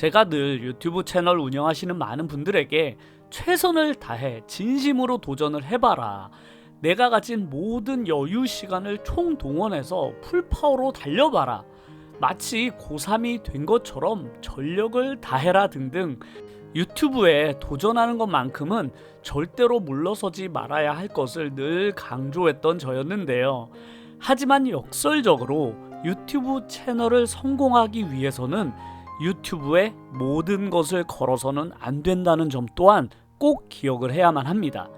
제가 늘 유튜브 채널 운영하시는 많은 분들에게 최선을 다해 진심으로 도전을 해봐라. 내가 가진 모든 여유 시간을 총동원해서 풀파워로 달려봐라. 마치 고3이 된 것처럼 전력을 다해라 등등 유튜브에 도전하는 것만큼은 절대로 물러서지 말아야 할 것을 늘 강조했던 저였는데요. 하지만 역설적으로 유튜브 채널을 성공하기 위해서는 유튜브에 모든 것을 걸어서는 안 된다는 점 또한 꼭 기억을 해야만 합니다.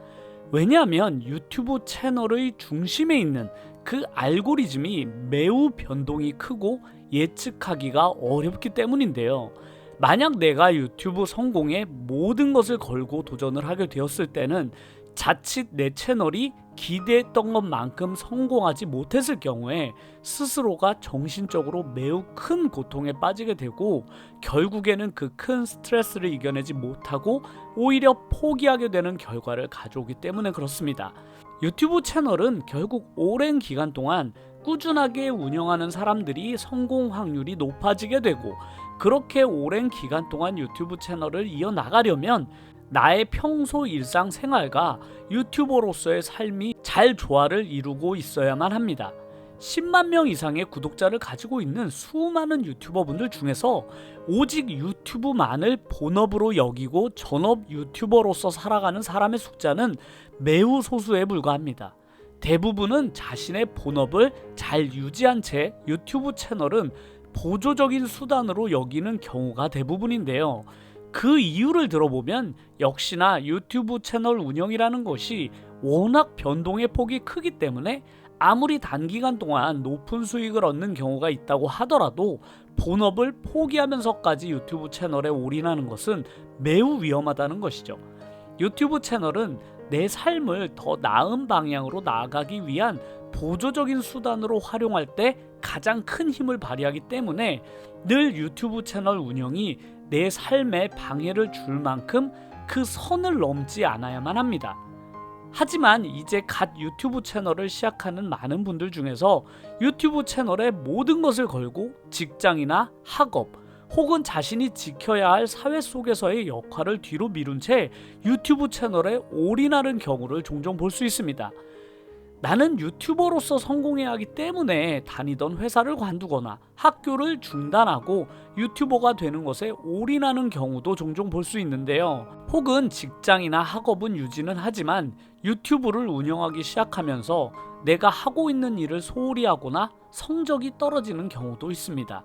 왜냐하면 유튜브 채널의 중심에 있는 그 알고리즘이 매우 변동이 크고 예측하기가 어렵기 때문인데요. 만약 내가 유튜브 성공에 모든 것을 걸고 도전을 하게 되었을 때는 자칫 내 채널이 기대했던 것만큼 성공하지 못했을 경우에 스스로가 정신적으로 매우 큰 고통에 빠지게 되고 결국에는 그 큰 스트레스를 이겨내지 못하고 오히려 포기하게 되는 결과를 가져오기 때문에 그렇습니다. 유튜브 채널은 결국 오랜 기간 동안 꾸준하게 운영하는 사람들이 성공 확률이 높아지게 되고 그렇게 오랜 기간 동안 유튜브 채널을 이어나가려면 나의 평소 일상 생활과 유튜버로서의 삶이 잘 조화를 이루고 있어야만 합니다. 10만 명 이상의 구독자를 가지고 있는 수많은 유튜버분들 중에서 오직 유튜브만을 본업으로 여기고 전업 유튜버로서 살아가는 사람의 숫자는 매우 소수에 불과합니다. 대부분은 자신의 본업을 잘 유지한 채 유튜브 채널은 보조적인 수단으로 여기는 경우가 대부분인데요. 그 이유를 들어보면 역시나 유튜브 채널 운영이라는 것이 워낙 변동의 폭이 크기 때문에 아무리 단기간 동안 높은 수익을 얻는 경우가 있다고 하더라도 본업을 포기하면서까지 유튜브 채널에 올인하는 것은 매우 위험하다는 것이죠. 유튜브 채널은 내 삶을 더 나은 방향으로 나아가기 위한 보조적인 수단으로 활용할 때 가장 큰 힘을 발휘하기 때문에 늘 유튜브 채널 운영이 내 삶에 방해를 줄 만큼 그 선을 넘지 않아야만 합니다. 하지만 이제 갓 유튜브 채널을 시작하는 많은 분들 중에서 유튜브 채널에 모든 것을 걸고 직장이나 학업 혹은 자신이 지켜야 할 사회 속에서의 역할을 뒤로 미룬 채 유튜브 채널에 올인하는 경우를 종종 볼 수 있습니다. 나는 유튜버로서 성공해야 하기 때문에 다니던 회사를 관두거나 학교를 중단하고 유튜버가 되는 것에 올인하는 경우도 종종 볼 수 있는데요. 혹은 직장이나 학업은 유지는 하지만 유튜브를 운영하기 시작하면서 내가 하고 있는 일을 소홀히 하거나 성적이 떨어지는 경우도 있습니다.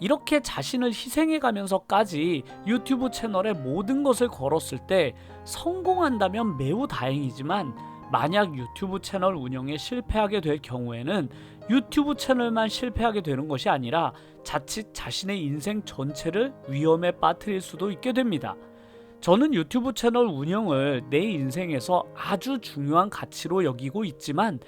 이렇게 자신을 희생해 가면서까지 유튜브 채널에 모든 것을 걸었을 때 성공한다면 매우 다행이지만 만약 유튜브 채널 운영에 실패하게 될 경우에는 유튜브 채널만 실패하게 되는 것이 아니라 자칫 자신의 인생 전체를 위험에 빠뜨릴 수도 있게 됩니다. 저는 유튜브 채널 운영을 내 인생에서 아주 중요한 가치로 여기고 있지만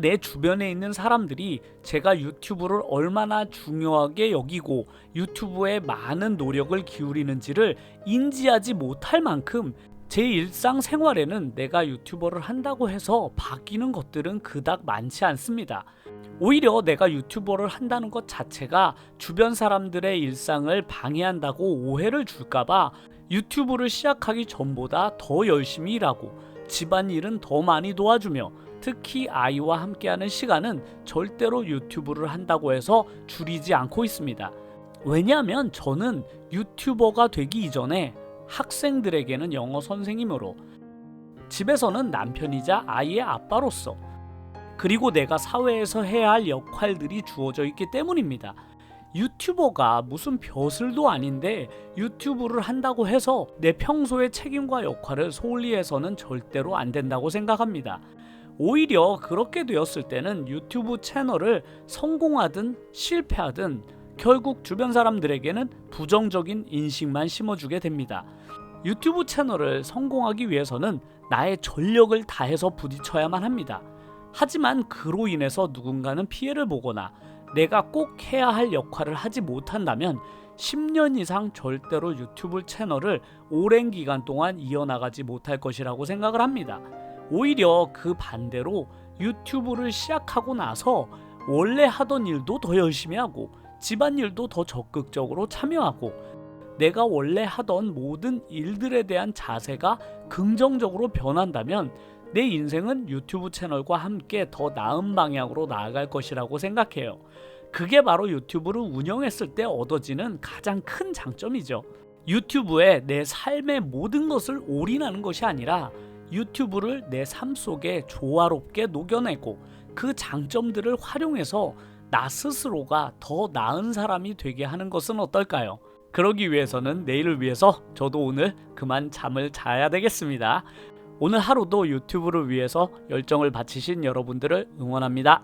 내 주변에 있는 사람들이 제가 유튜브를 얼마나 중요하게 여기고 유튜브에 많은 노력을 기울이는지를 인지하지 못할 만큼 제 일상 생활에는 내가 유튜버를 한다고 해서 바뀌는 것들은 그닥 많지 않습니다. 오히려 내가 유튜버를 한다는 것 자체가 주변 사람들의 일상을 방해한다고 오해를 줄까봐 유튜브를 시작하기 전보다 더 열심히 일하고 집안일은 더 많이 도와주며 특히 아이와 함께하는 시간은 절대로 유튜브를 한다고 해서 줄이지 않고 있습니다. 왜냐하면 저는 유튜버가 되기 이전에 학생들에게는 영어 선생님으로 집에서는 남편이자 아이의 아빠로서 그리고 내가 사회에서 해야 할 역할들이 주어져 있기 때문입니다. 유튜버가 무슨 벼슬도 아닌데 유튜브를 한다고 해서 내 평소의 책임과 역할을 소홀히 해서는 절대로 안 된다고 생각합니다. 오히려 그렇게 되었을 때는 유튜브 채널을 성공하든 실패하든 결국 주변 사람들에게는 부정적인 인식만 심어주게 됩니다. 유튜브 채널을 성공하기 위해서는 나의 전력을 다해서 부딪혀야만 합니다. 하지만 그로 인해서 누군가는 피해를 보거나 내가 꼭 해야 할 역할을 하지 못한다면 10년 이상 절대로 유튜브 채널을 오랜 기간 동안 이어나가지 못할 것이라고 생각을 합니다. 오히려 그 반대로 유튜브를 시작하고 나서 원래 하던 일도 더 열심히 하고 집안일도 더 적극적으로 참여하고 내가 원래 하던 모든 일들에 대한 자세가 긍정적으로 변한다면 내 인생은 유튜브 채널과 함께 더 나은 방향으로 나아갈 것이라고 생각해요. 그게 바로 유튜브를 운영했을 때 얻어지는 가장 큰 장점이죠. 유튜브에 내 삶의 모든 것을 올인하는 것이 아니라 유튜브를 내 삶 속에 조화롭게 녹여내고 그 장점들을 활용해서 나 스스로가 더 나은 사람이 되게 하는 것은 어떨까요? 그러기 위해서는 내일을 위해서 저도 오늘 그만 잠을 자야 되겠습니다. 오늘 하루도 유튜브를 위해서 열정을 바치신 여러분들을 응원합니다.